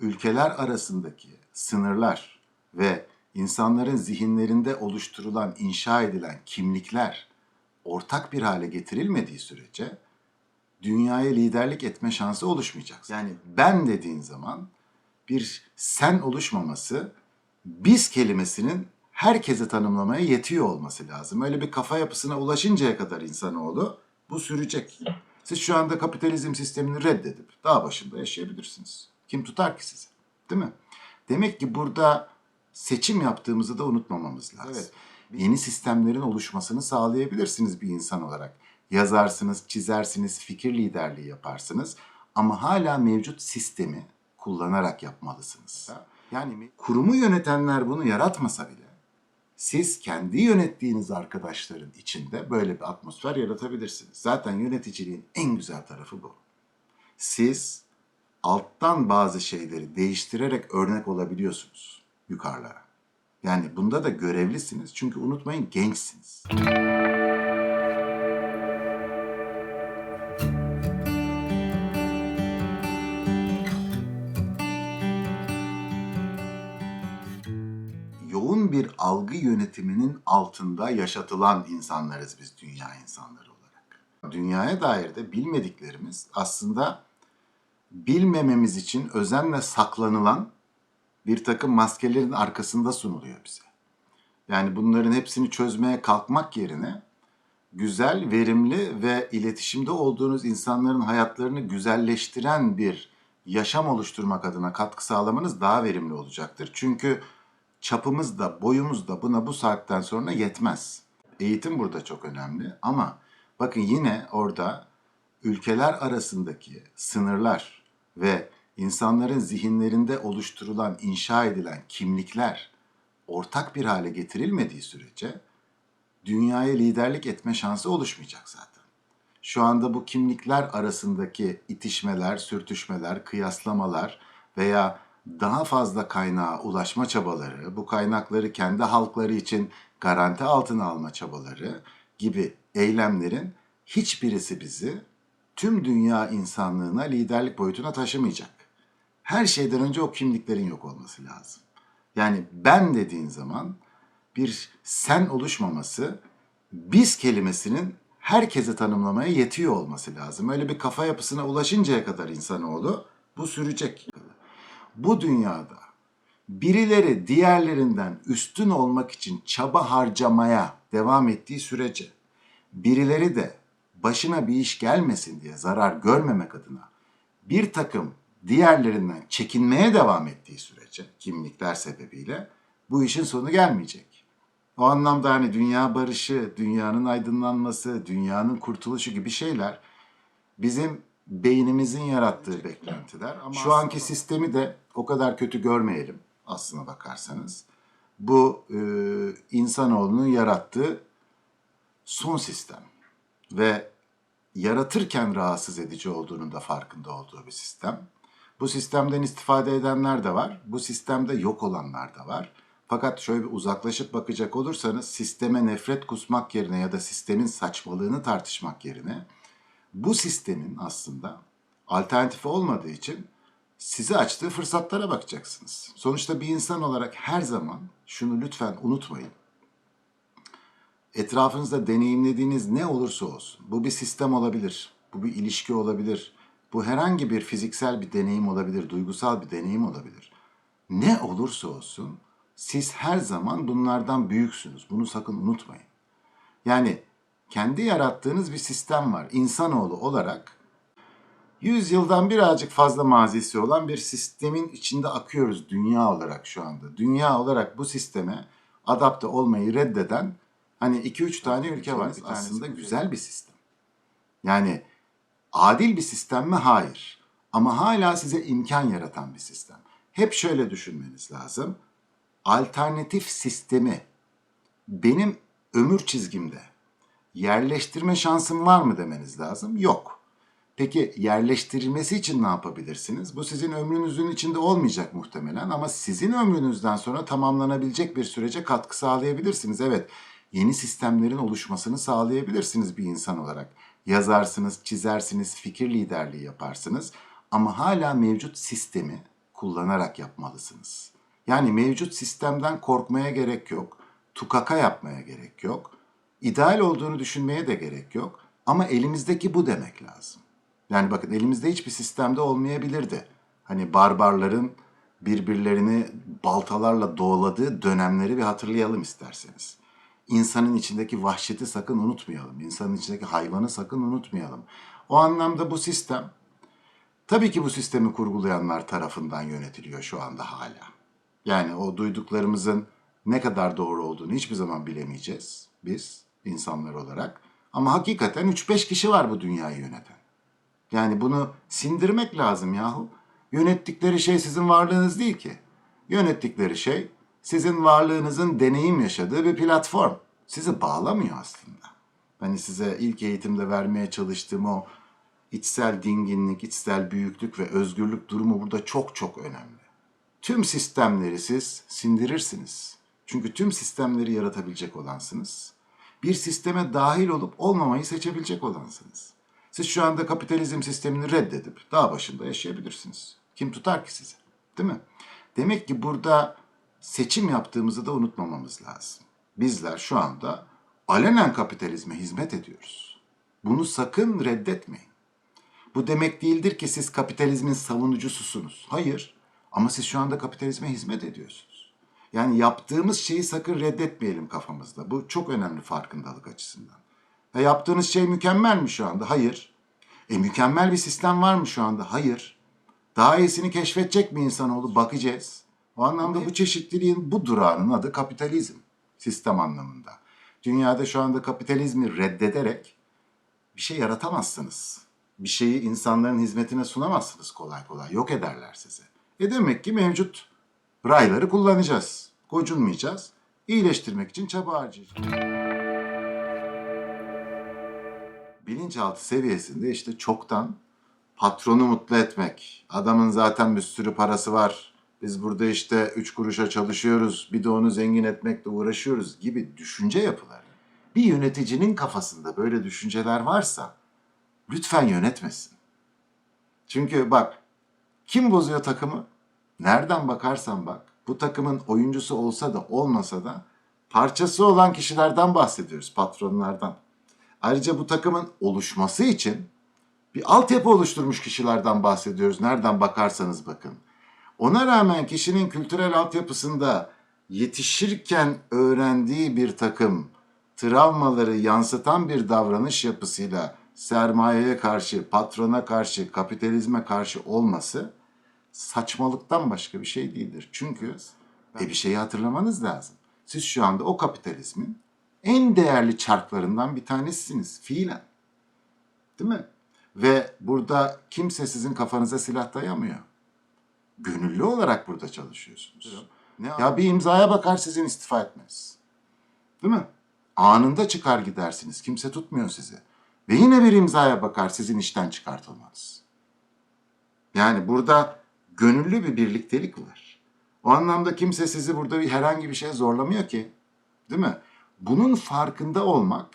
ülkeler arasındaki sınırlar ve insanların zihinlerinde oluşturulan, inşa edilen kimlikler ortak bir hale getirilmediği sürece dünyaya liderlik etme şansı oluşmayacak. Yani ben dediğin zaman bir sen oluşmaması biz kelimesinin herkese tanımlamaya yetiyor olması lazım. Öyle bir kafa yapısına ulaşıncaya kadar insanoğlu bu sürecek. Siz şu anda kapitalizm sistemini reddedip dağ başında yaşayabilirsiniz. Kim tutar ki sizi? Değil mi? Demek ki burada seçim yaptığımızı da unutmamamız lazım. Evet. Yeni sistemlerin oluşmasını sağlayabilirsiniz bir insan olarak. Yazarsınız, çizersiniz, fikir liderliği yaparsınız ama hala mevcut sistemi kullanarak yapmalısınız. Yani kurumu yönetenler bunu yaratmasa bile siz kendi yönettiğiniz arkadaşların içinde böyle bir atmosfer yaratabilirsiniz. Zaten yöneticiliğin en güzel tarafı bu. Siz alttan bazı şeyleri değiştirerek örnek olabiliyorsunuz yukarılara. Yani bunda da görevlisiniz çünkü unutmayın gençsiniz. yoğun bir algı yönetiminin altında yaşatılan insanlarız biz dünya insanları olarak. Dünyaya dair de bilmediklerimiz aslında bilmememiz için özenle saklanılan bir takım maskelerin arkasında sunuluyor bize. Yani bunların hepsini çözmeye kalkmak yerine güzel, verimli ve iletişimde olduğunuz insanların hayatlarını güzelleştiren bir yaşam oluşturmak adına katkı sağlamanız daha verimli olacaktır. Çünkü çapımız da boyumuz da buna bu saatten sonra yetmez. Eğitim burada çok önemli ama bakın yine orada ülkeler arasındaki sınırlar ve insanların zihinlerinde oluşturulan, inşa edilen kimlikler ortak bir hale getirilmediği sürece dünyaya liderlik etme şansı oluşmayacak zaten. Şu anda bu kimlikler arasındaki itişmeler, sürtüşmeler, kıyaslamalar veya daha fazla kaynağa ulaşma çabaları, bu kaynakları kendi halkları için garanti altına alma çabaları gibi eylemlerin hiçbirisi bizi tüm dünya insanlığına liderlik boyutuna taşımayacak. Her şeyden önce o kimliklerin yok olması lazım. Yani ben dediğin zaman bir sen oluşmaması biz kelimesinin herkese tanımlamaya yetiyor olması lazım. Öyle bir kafa yapısına ulaşıncaya kadar insanoğlu bu sürecek. Bu dünyada birileri diğerlerinden üstün olmak için çaba harcamaya devam ettiği sürece birileri de başına bir iş gelmesin diye zarar görmemek adına bir takım diğerlerinden çekinmeye devam ettiği sürece kimlikler sebebiyle bu işin sonu gelmeyecek. O anlamda hani dünya barışı, dünyanın aydınlanması, dünyanın kurtuluşu gibi şeyler bizim beynimizin yarattığı beklentiler. Ama şu anki sistemi de o kadar kötü görmeyelim aslına bakarsanız. Bu e, insanoğlunun yarattığı son sistem ve yaratırken rahatsız edici olduğunun da farkında olduğu bir sistem. Bu sistemden istifade edenler de var. Bu sistemde yok olanlar da var. Fakat şöyle bir uzaklaşıp bakacak olursanız sisteme nefret kusmak yerine ya da sistemin saçmalığını tartışmak yerine bu sistemin aslında alternatifi olmadığı için size açtığı fırsatlara bakacaksınız. Sonuçta bir insan olarak her zaman şunu lütfen unutmayın. Etrafınızda deneyimlediğiniz ne olursa olsun, bu bir sistem olabilir, bu bir ilişki olabilir, bu herhangi bir fiziksel bir deneyim olabilir, duygusal bir deneyim olabilir. Ne olursa olsun siz her zaman bunlardan büyüksünüz. Bunu sakın unutmayın. Yani kendi yarattığınız bir sistem var. İnsanoğlu olarak 100 yıldan birazcık fazla mazisi olan bir sistemin içinde akıyoruz dünya olarak şu anda. Dünya olarak bu sisteme adapte olmayı reddeden hani 2-3 tane ülke var. Bir Aslında güzel bir sistem. Yani adil bir sistem mi? Hayır. Ama hala size imkan yaratan bir sistem. Hep şöyle düşünmeniz lazım. Alternatif sistemi benim ömür çizgimde yerleştirme şansım var mı demeniz lazım. Yok. Peki yerleştirilmesi için ne yapabilirsiniz? Bu sizin ömrünüzün içinde olmayacak muhtemelen ama sizin ömrünüzden sonra tamamlanabilecek bir sürece katkı sağlayabilirsiniz. Evet, yeni sistemlerin oluşmasını sağlayabilirsiniz bir insan olarak. Yazarsınız, çizersiniz, fikir liderliği yaparsınız ama hala mevcut sistemi kullanarak yapmalısınız. Yani mevcut sistemden korkmaya gerek yok. Tukaka yapmaya gerek yok. İdeal olduğunu düşünmeye de gerek yok. Ama elimizdeki bu demek lazım. Yani bakın elimizde hiçbir sistemde olmayabilirdi. Hani barbarların birbirlerini baltalarla doğladığı dönemleri bir hatırlayalım isterseniz. İnsanın içindeki vahşeti sakın unutmayalım. İnsanın içindeki hayvanı sakın unutmayalım. O anlamda bu sistem tabii ki bu sistemi kurgulayanlar tarafından yönetiliyor şu anda hala. Yani o duyduklarımızın ne kadar doğru olduğunu hiçbir zaman bilemeyeceğiz biz insanlar olarak. Ama hakikaten 3-5 kişi var bu dünyayı yöneten. Yani bunu sindirmek lazım yahu. Yönettikleri şey sizin varlığınız değil ki. Yönettikleri şey sizin varlığınızın deneyim yaşadığı bir platform. Sizi bağlamıyor aslında. Hani size ilk eğitimde vermeye çalıştığım o içsel dinginlik, içsel büyüklük ve özgürlük durumu burada çok çok önemli. Tüm sistemleri siz sindirirsiniz. Çünkü tüm sistemleri yaratabilecek olansınız. Bir sisteme dahil olup olmamayı seçebilecek olansınız. Siz şu anda kapitalizm sistemini reddedip dağ başında yaşayabilirsiniz. Kim tutar ki sizi? Değil mi? Demek ki burada seçim yaptığımızı da unutmamamız lazım. Bizler şu anda alenen kapitalizme hizmet ediyoruz. Bunu sakın reddetmeyin. Bu demek değildir ki siz kapitalizmin savunucususunuz. Hayır. Ama siz şu anda kapitalizme hizmet ediyorsunuz. Yani yaptığımız şeyi sakın reddetmeyelim kafamızda. Bu çok önemli farkındalık açısından. Ya yaptığınız şey mükemmel mi şu anda? Hayır. E mükemmel bir sistem var mı şu anda? Hayır. Daha iyisini keşfedecek mi insanoğlu? Bakacağız. O anlamda bu çeşitliliğin bu durağının adı kapitalizm. Sistem anlamında. Dünyada şu anda kapitalizmi reddederek bir şey yaratamazsınız. Bir şeyi insanların hizmetine sunamazsınız kolay kolay. Yok ederler sizi. E demek ki mevcut rayları kullanacağız. Gocunmayacağız. İyileştirmek için çaba harcayacağız. Bilinçaltı seviyesinde işte çoktan patronu mutlu etmek. Adamın zaten bir sürü parası var. Biz burada işte üç kuruşa çalışıyoruz. Bir de onu zengin etmekle uğraşıyoruz gibi düşünce yapıları. Bir yöneticinin kafasında böyle düşünceler varsa lütfen yönetmesin. Çünkü bak kim bozuyor takımı? Nereden bakarsan bak bu takımın oyuncusu olsa da olmasa da parçası olan kişilerden bahsediyoruz, patronlardan. Ayrıca bu takımın oluşması için bir altyapı oluşturmuş kişilerden bahsediyoruz. Nereden bakarsanız bakın. Ona rağmen kişinin kültürel altyapısında yetişirken öğrendiği bir takım travmaları yansıtan bir davranış yapısıyla sermayeye karşı, patrona karşı, kapitalizme karşı olması saçmalıktan başka bir şey değildir. Çünkü e bir şeyi hatırlamanız lazım. Siz şu anda o kapitalizmin en değerli çarklarından bir tanesisiniz fiilen. Değil mi? Ve burada kimse sizin kafanıza silah dayamıyor. Gönüllü olarak burada çalışıyorsunuz. Ne ya bir imzaya bakar sizin istifa etmez. Değil mi? Anında çıkar gidersiniz. Kimse tutmuyor sizi. Ve yine bir imzaya bakar sizin işten çıkartılmanız. Yani burada gönüllü bir birliktelik var. O anlamda kimse sizi burada bir herhangi bir şey zorlamıyor ki. Değil mi? Bunun farkında olmak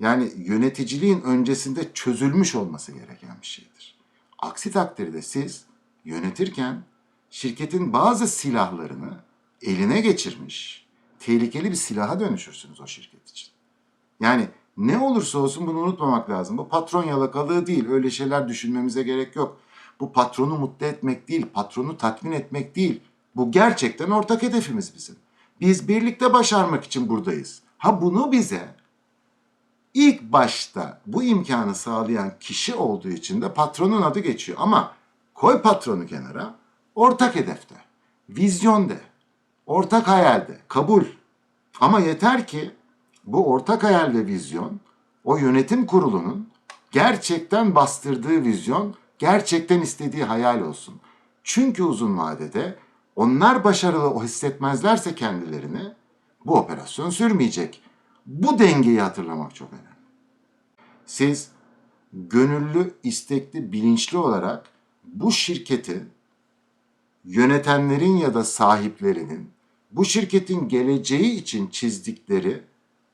yani yöneticiliğin öncesinde çözülmüş olması gereken bir şeydir. Aksi takdirde siz yönetirken şirketin bazı silahlarını eline geçirmiş, tehlikeli bir silaha dönüşürsünüz o şirket için. Yani ne olursa olsun bunu unutmamak lazım. Bu patron yalakalığı değil, öyle şeyler düşünmemize gerek yok. Bu patronu mutlu etmek değil, patronu tatmin etmek değil. Bu gerçekten ortak hedefimiz bizim. Biz birlikte başarmak için buradayız. Ha bunu bize ilk başta bu imkanı sağlayan kişi olduğu için de patronun adı geçiyor. Ama koy patronu kenara, ortak hedefte, vizyonde, ortak hayalde, kabul. Ama yeter ki bu ortak hayal ve vizyon o yönetim kurulunun gerçekten bastırdığı vizyon, gerçekten istediği hayal olsun. Çünkü uzun vadede onlar başarılı o hissetmezlerse kendilerini bu operasyon sürmeyecek. Bu dengeyi hatırlamak çok önemli. Siz gönüllü, istekli, bilinçli olarak bu şirketi yönetenlerin ya da sahiplerinin bu şirketin geleceği için çizdikleri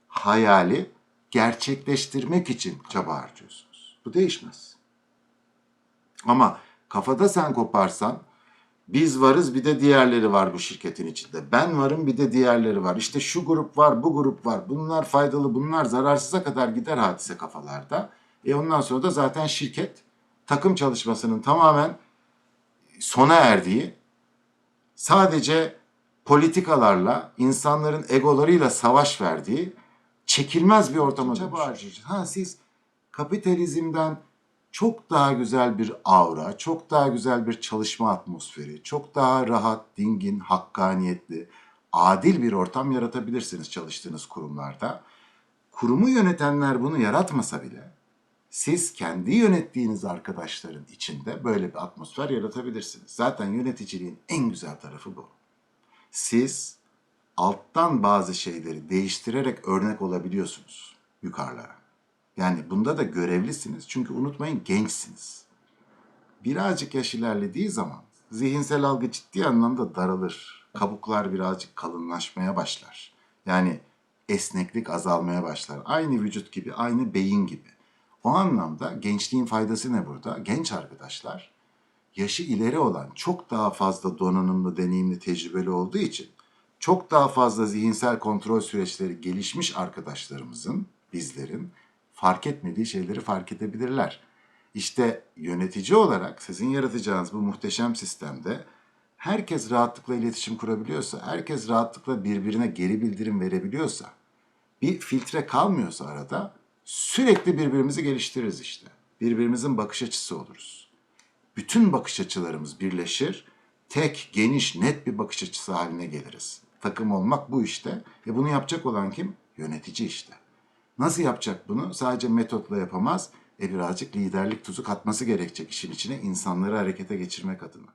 hayali gerçekleştirmek için çaba harcıyorsunuz. Bu değişmez. Ama kafada sen koparsan Biz varız bir de diğerleri var bu şirketin içinde. Ben varım bir de diğerleri var. İşte şu grup var, bu grup var. Bunlar faydalı, bunlar zararsıza kadar gider hadise kafalarda. E ondan sonra da zaten şirket takım çalışmasının tamamen sona erdiği, sadece politikalarla, insanların egolarıyla savaş verdiği çekilmez bir ortama dönüşür. Ha siz kapitalizmden çok daha güzel bir aura, çok daha güzel bir çalışma atmosferi, çok daha rahat, dingin, hakkaniyetli, adil bir ortam yaratabilirsiniz çalıştığınız kurumlarda. Kurumu yönetenler bunu yaratmasa bile siz kendi yönettiğiniz arkadaşların içinde böyle bir atmosfer yaratabilirsiniz. Zaten yöneticiliğin en güzel tarafı bu. Siz alttan bazı şeyleri değiştirerek örnek olabiliyorsunuz yukarılara. Yani bunda da görevlisiniz. Çünkü unutmayın gençsiniz. Birazcık yaş ilerlediği zaman zihinsel algı ciddi anlamda daralır. Kabuklar birazcık kalınlaşmaya başlar. Yani esneklik azalmaya başlar. Aynı vücut gibi, aynı beyin gibi. O anlamda gençliğin faydası ne burada? Genç arkadaşlar yaşı ileri olan çok daha fazla donanımlı, deneyimli, tecrübeli olduğu için çok daha fazla zihinsel kontrol süreçleri gelişmiş arkadaşlarımızın, bizlerin fark etmediği şeyleri fark edebilirler. İşte yönetici olarak sizin yaratacağınız bu muhteşem sistemde herkes rahatlıkla iletişim kurabiliyorsa, herkes rahatlıkla birbirine geri bildirim verebiliyorsa, bir filtre kalmıyorsa arada sürekli birbirimizi geliştiririz işte. Birbirimizin bakış açısı oluruz bütün bakış açılarımız birleşir, tek, geniş, net bir bakış açısı haline geliriz. Takım olmak bu işte. E bunu yapacak olan kim? Yönetici işte. Nasıl yapacak bunu? Sadece metotla yapamaz. E birazcık liderlik tuzu katması gerekecek işin içine insanları harekete geçirmek adına.